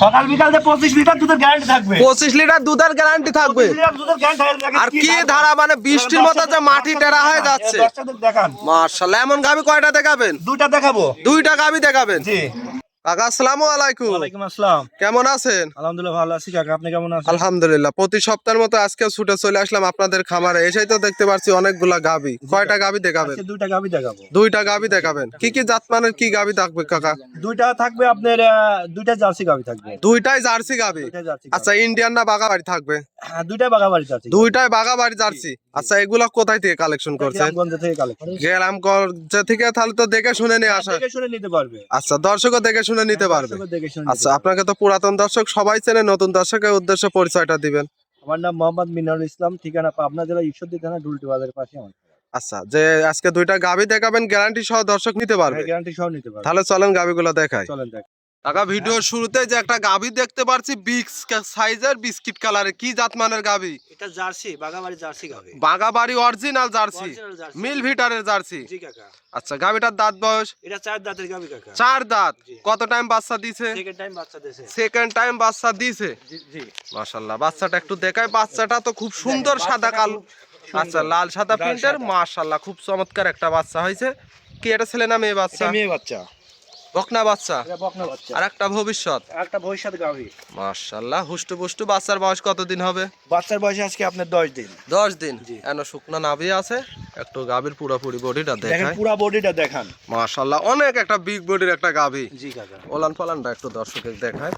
সকাল বিকাল যে লিটার দুধের গ্যারান্টি থাকবে। পঁচিশ লিটার দুধের গ্যারান্টি থাকবে। 25। আর কি ধারা? মানে বৃষ্টির মতো যে মাটি টেরা হয়ে যাচ্ছে। দেখান। এমন গাবি কয়টা দেখাবেন? দুইটা দেখাবো। দুইটা গাবি দেখাবেন? জি। কাকা আসসালামু আলাইকুম। ওয়ালাইকুম আসসালাম। কেমন আছেন? আলহামদুলিল্লাহ ভালো আছি কাকা। আপনি কেমন আছেন? আলহামদুলিল্লাহ প্রতি সপ্তাহের মতো আজকে ছুটে চলে আসলাম আপনাদের খামারে। এসেই তো দেখতে পাচ্ছি অনেকগুলা গাবি কয়টা গাবি দেখাবেন? দুইটা গাবি দেখাবো। দুইটা গাবি দেখাবেন। কি কি জাতমানের কি গাবি থাকবে কাকা? দুইটা থাকবে আপনার দুইটা জার্সি গাবি থাকবে। দুইটাই জার্সি গাবি আচ্ছা ইন্ডিয়ান না বাগাবাড়ি থাকবে? হ্যাঁ দুইটাই বাগাবাড়ি জার্সি। দুইটাই বাগাবাড়ি জার্সি। আচ্ছা এগুলা কোথায় থেকে কালেকশন করছে গ্রামগঞ্জ থেকে কালেক্ট গ্রামগঞ্জ থেকে তাহলে তো দেখে শুনে নিয়ে আসা দেখে শুনে নিতে পারবে। আচ্ছা দর্শকও দেখে শুনে নিতে পারবে। দর্শকও দেখে শুনে আচ্ছা আপনাকে তো পুরাতন দর্শক সবাই চেনে নতুন দর্শকের উদ্দেশ্য পরিচয়টা দিবেন। আমার নাম মোহাম্মদ মিনারুল ইসলাম ঠিকানা পাবনা জেলা ঈশ্বরদী থানা ডুলটি বাজারের পাশে আমার আচ্ছা যে আজকে দুইটা গাবি দেখাবেন গ্যারান্টি সহ দর্শক নিতে পারবে। গ্যারান্টি সহ নিতে পারবে। তাহলে চলেন গাবিগুলো দেখাই। চলেন টাকা ভিডিওর শুরুতে যে একটা গাবি দেখতে পারছি বিগ সাইজের বিস্কিট কালারের কি জাতমানের গাবি এটা জার্সি বাগাবাড়ি জার্সি গাবি বাগাবাড়ি অরিজিনাল জার্সি। মিল ভিটারের জার্সি। জি কাকা। আচ্ছা গাবিটার দাঁত বয়স? এটা চার দাঁতের গাবি কাকা। চার দাঁত। কত টাইম বাচ্চা দিছে? সেকেন্ড টাইম বাচ্চা দেশে সেকেন্ড টাইম বাচ্চা দিছে? জি জি। মাশাল্লাহ বাচ্চাটা একটু দেখায় বাচ্চাটা তো খুব সুন্দর সাদা কাল। আচ্ছা লাল সাদা প্রিন্টের সাদা। মাশাল্লাহ খুব চমৎকার একটা বাচ্চা হয়েছে। কি এটা ছেলে না মেয়ে বাচ্চা? মেয়ে বাচ্চা। বকনা বাচ্চা। বকনা বাচ্চা। আর একটা ভবিষ্যৎ। একটা ভবিষ্যৎ গাভী। হুষ্টু পুষ্টু বাচ্চার বয়স কতদিন হবে? বাচ্চার বয়স আজকে আপনার দশ দিন। দশ দিন? জি। এন শুকনো নাভি আছে একটু গাভীর পুরোপুরি বডিটা দেখেন পুরো বডিটা দেখান। মাশাল্লাহ অনেক একটা বিগ বডির একটা গাভী। জি কাকা। ওলান ফলানটা একটু দর্শকের দেখায়।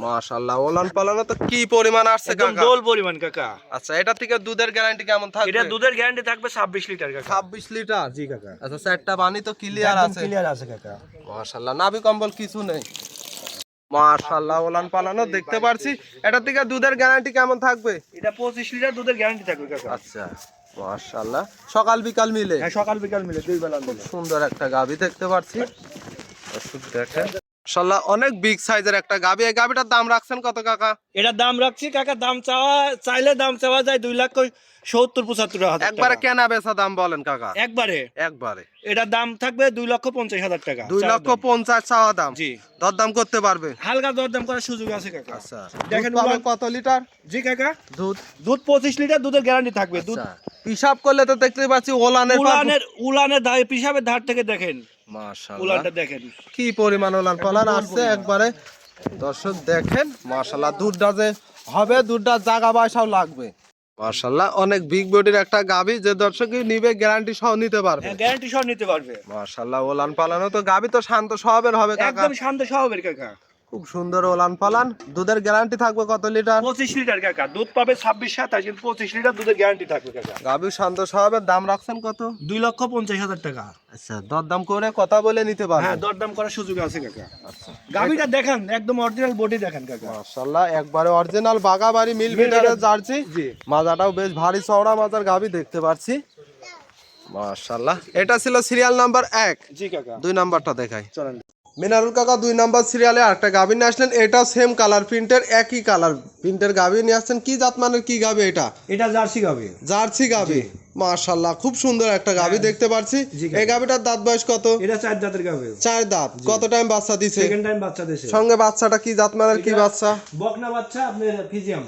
মাশাল্লাহ ওলান পালানো তো কি পরিমাণ আসছে একদম কাকা? দোল পরিমাণ কাকা। আচ্ছা এটা থেকে দুধের গ্যারান্টি কেমন থাকবে? এটা দুধের গ্যারান্টি থাকবে ছাব্বিশ লিটার কাকা। ছাব্বিশ লিটার জি কাকা। আচ্ছা চারটা পানি তো ক্লিয়ার একদম আছে। ক্লিয়ার আছে কাকা। মাশাল্লাহ নাভি কম্বল কিছু নেই। মাশাল্লাহ ওলান পালানো দেখতে পারছি। এটা থেকে দুধের গ্যারান্টি কেমন থাকবে? এটা পঁচিশ লিটার দুধের গ্যারান্টি থাকবে কাকা। আচ্ছা মাশাল্লাহ সকাল বিকাল মিলে? হ্যাঁ সকাল বিকাল মিলে দুই বেলা মিলে। সুন্দর একটা গাভী দেখতে পারছি দেখেন। মাশাল্লাহ অনেক বিগ সাইজের একটা গাভী এই গাভীটার দাম রাখছেন কত কাকা? দাম রাখছি কাকা দাম চাওয়া চাইলে দাম চাওয়া যায় দুই লাখ সত্তর পঁচাত্তর হাজার একবারে কেনা বেচা দাম বলেন কাকা? একবারে? একবারে। দাম থাকবে দুই লক্ষ পঞ্চাশ হাজার টাকা দুই লক্ষ পঞ্চাশ চাওয়া দাম। জি। দরদাম করতে পারবে? হালকা দরদাম করার সুযোগ আছে কাকা। আচ্ছা। দেখেন কত লিটার? জি কাকা। দুধ? দুধ পঁচিশ লিটার দুধের গ্যারান্টি থাকবে। দুধ আচ্ছা। হিসাব করলে তো দেখতে পাচ্ছি ওলানের উলানের ধারে পিসাবের ধার থেকে দেখেন। দেখেন। কি পরিমাণ ওলান পালান আসছে একবারে। দর্শক দেখেন মাশাল্লাহ দুধটা যে হবে দুধটা জাগা পয়সাও লাগবে। মাশাল্লাহ অনেক বিগ বডির একটা গাভী যে দর্শকই নিবে গ্যারান্টি সহ নিতে পারবে। গ্যারান্টি সহ নিতে পারবে। মাশাল্লাহ ওলান পালানো তো গাভী তো শান্ত স্বভাবের হবে কাকা। একদম শান্ত স্বভাবের কাকা। খুব সুন্দর ওলান পালান। দুধের গ্যারান্টি থাকবে কত লিটার? পঁচিশ লিটার কাকা। দুধ পাবে ছাব্বিশ সাতাশ কিন্তু পঁচিশ লিটার দুধের গ্যারান্টি থাকবে কাকা। গাভী শান্ত স্বভাবের দাম রাখছেন কত? দুই লক্ষ পঞ্চাশ হাজার টাকা। আচ্ছা দরদাম করে কথা বলে নিতে হ্যাঁ দরদাম করার সুযোগ আছে কাকা। আচ্ছা। গাভিটা দেখান একদম অরিজিনাল বডি দেখেন কাকা। মাশাল্লাহ একবারে অরিজিনাল বাগাবাড়ি মিল জার্সি। মাজাটাও বেশ ভারী চওড়া মাজার গাভী দেখতে পাচ্ছি। মাশাল্লাহ এটা ছিল সিরিয়াল নাম্বার এক। জি কাকা। দুই নাম্বারটা দেখাই। চলেন। মিনারুল কাকা দুই নাম্বার সিরিয়ালে আরেকটা গাভী নিয়ে আসলেন। এটা সেম কালার প্রিন্টের একই কালার প্রিন্টের গাভী নিয়ে আসছেন। কি জাত মানের কি গাভী এটা? এটা জার্সি গাভি। জার্সি গাভী। মাশাল্লাহ খুব সুন্দর একটা গাভী দেখতে পাচ্ছি জি কাকা। এই গাভীটার দাঁত বয়স কত? এটা চার দাঁতের গাভি। চার দাঁত। কত টাইম বাচ্চা দিছে? সেকেন্ড টাইম বাচ্চা দেশে সঙ্গে বাচ্চাটা কি জাত মানের কি বাচ্চা? বকনা বাচ্চা আপনার ফিজিয়াম।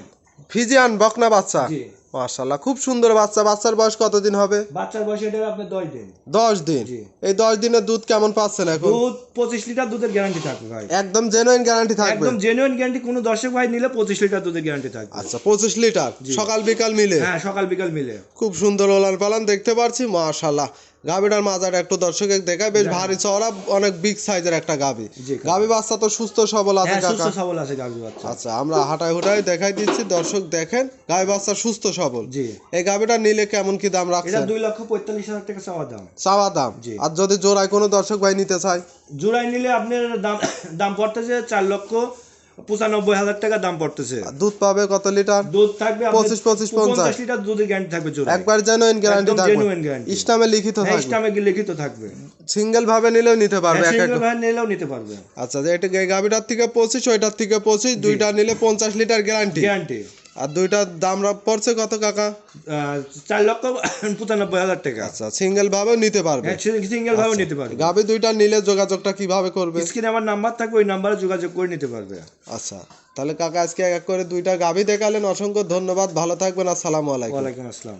ফিজিয়ান বকনা বাচ্চা। জি। মাশাল্লাহ খুব সুন্দর বাচ্চা। বাচ্চার বয়স কতদিন হবে? বাচ্চার বয়স এটা আপনার দশ দিন। দশ দিন? এই দশ দিনের দুধ কেমন পাচ্ছেন এখন? দুধ পঁচিশ লিটার দুধের গ্যারান্টি থাকবে ভাই। একদম জেনুইন গ্যারান্টি থাকবে? একদম জেনুইন গ্যারান্টি কোনো দর্শক ভাই নিলে পঁচিশ লিটার দুধের গ্যারান্টি থাকবে। আচ্ছা পঁচিশ লিটার? সকাল বিকাল মিলে? হ্যাঁ সকাল বিকাল মিলে। খুব সুন্দর ওলান পালান দেখতে পারছি মাশাল্লাহ গাভীটার মাজার একটু দর্শকের দেখায় বেশ ভারী চওড়া অনেক বিগ সাইজের একটা গাভী। গাভী বাচ্চা তো সুস্থ সবল আছে হ্যাঁ সুস্থ সবল আছে গাভি বাচ্চা। আচ্ছা আমরা হাঁটাই হুটাই দেখাই দিচ্ছি দর্শক দেখেন গাভী বাচ্চা সুস্থ সবল। জি। এই গাভীটা নিলে কেমন কি দাম এটা রাখছেন? দুই লক্ষ পঁয়তাল্লিশ হাজার টাকা চাওয়া দাম। চাওয়া দাম। আর যদি জোড়ায় কোনো দর্শক ভাই নিতে চায়? জোড়াই নিলে আপনার দাম দাম পড়তেছে চার লক্ষ পঁচানব্বই হাজার টাকা দাম পড়তেছে। দুধ পাবে কত লিটার? দুধ থাকবে পঁচিশ, পঁচিশ, পঞ্চাশ। লিটার দুধের গ্যারান্টি থাকবে একবার জেনুইন গ্যারান্টি থাকবে। ইস্টামে লিখিত থাকবে। ইস্টামে লিখিত থাকবে। সিঙ্গেল ভাবে নিলেও নিতে পারবে সিঙ্গেল একটা ভাই নিলেও নিতে পারবে। আচ্ছা যে এটা এই গাভিটার থেকে পঁচিশ ওইটার থেকে পঁচিশ দুইটা নিলে পঞ্চাশ লিটার গ্যারান্টি গ্যারান্টি আর দুইটার দাম পড়ছে কত কাকা? চার লক্ষ পঁচানব্বই হাজার টাকা। আচ্ছা সিঙ্গেল ভাবে নিতে পারবে। হ্যাঁ সিঙ্গেল ভাবে নিতে পারবে। গাবি দুইটা নিলে যোগাযোগটা কীভাবে করবে? স্ক্রিনে আমার নাম্বার থাকবে ওই নাম্বারে যোগাযোগ করে নিতে পারবে। আচ্ছা তাহলে কাকা আজকে এক এক করে দুইটা গাবি দেখালেন। অসংখ্য ধন্যবাদ ভালো থাকবেন আসসালামু আলাইকুম। ওয়ালাইকুম আসসালাম।